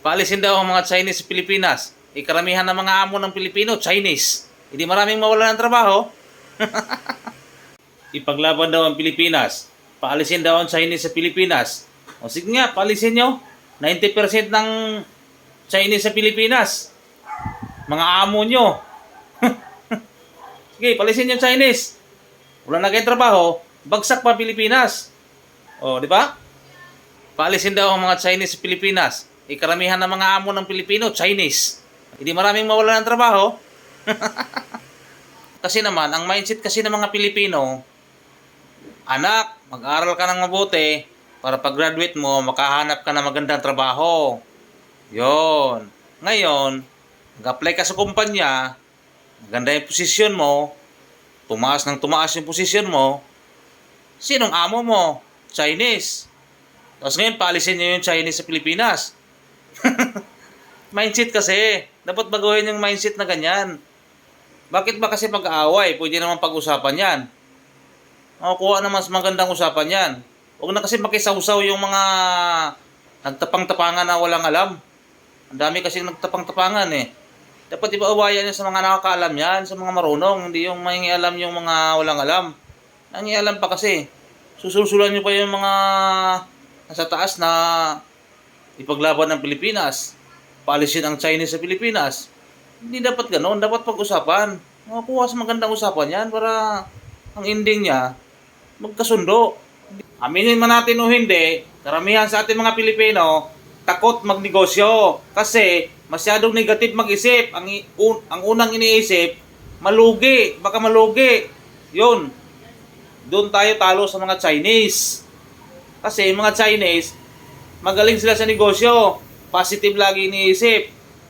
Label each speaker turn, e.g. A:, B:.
A: Paalisin daw ang mga Chinese sa Pilipinas. Ikaramihan ng mga amo ng Pilipino, Chinese. Hindi maraming mawala ng trabaho. Ipaglaban daw ang Pilipinas. Paalisin daw ang Chinese sa Pilipinas. O sige nga, paalisin nyo. 90% ng Chinese sa Pilipinas. Mga amo nyo. sige, paalisin nyo ang Chinese. Wala na kayong trabaho. Bagsak pa Pilipinas. O, di ba? Paalisin daw ang mga Chinese sa Pilipinas. Ikaramihan ng mga amo ng Pilipino, Chinese. Hindi maraming mawala ng trabaho. kasi naman, ang mindset kasi ng mga Pilipino, anak, mag-aral ka ng mabuti para pag-graduate mo, makahanap ka ng magandang trabaho. Yon. Ngayon, mag-apply ka sa kumpanya, maganda yung posisyon mo, tumaas ng tumaas yung posisyon mo, sinong amo mo? Chinese. Tapos ngayon, paalisin nyo yung Chinese sa Pilipinas. mindset kasi. Dapat baguhin yung mindset na ganyan. Bakit ba kasi pag-aaway? Pwede naman pag-usapan yan. Makukuha na mas magandang usapan yan. Huwag na kasi makisawsaw yung mga nagtapang-tapangan na walang alam. Ang dami kasi nagtapang-tapangan eh. Dapat iba-awayan yan sa mga nakakaalam yan, sa mga marunong, hindi yung mangingialam yung mga walang alam. Nangingialam pa kasi. Susulsulan nyo pa yung mga nasa taas na ipaglaban ng Pilipinas. Paalisin ang Chinese sa Pilipinas. Hindi dapat ganoon, dapat pag-usapan. Makakuha sa magandang usapan yan para ang ending niya magkasundo. Aminin man natin o hindi, karamihan sa ating mga Pilipino takot magnegosyo kasi masyadong negative mag-isip. Ang, un- ang unang iniisip, malugi, baka malugi. Yun. Doon tayo talo sa mga Chinese. Kasi mga Chinese, magaling sila sa negosyo. Positive lagi iniisip.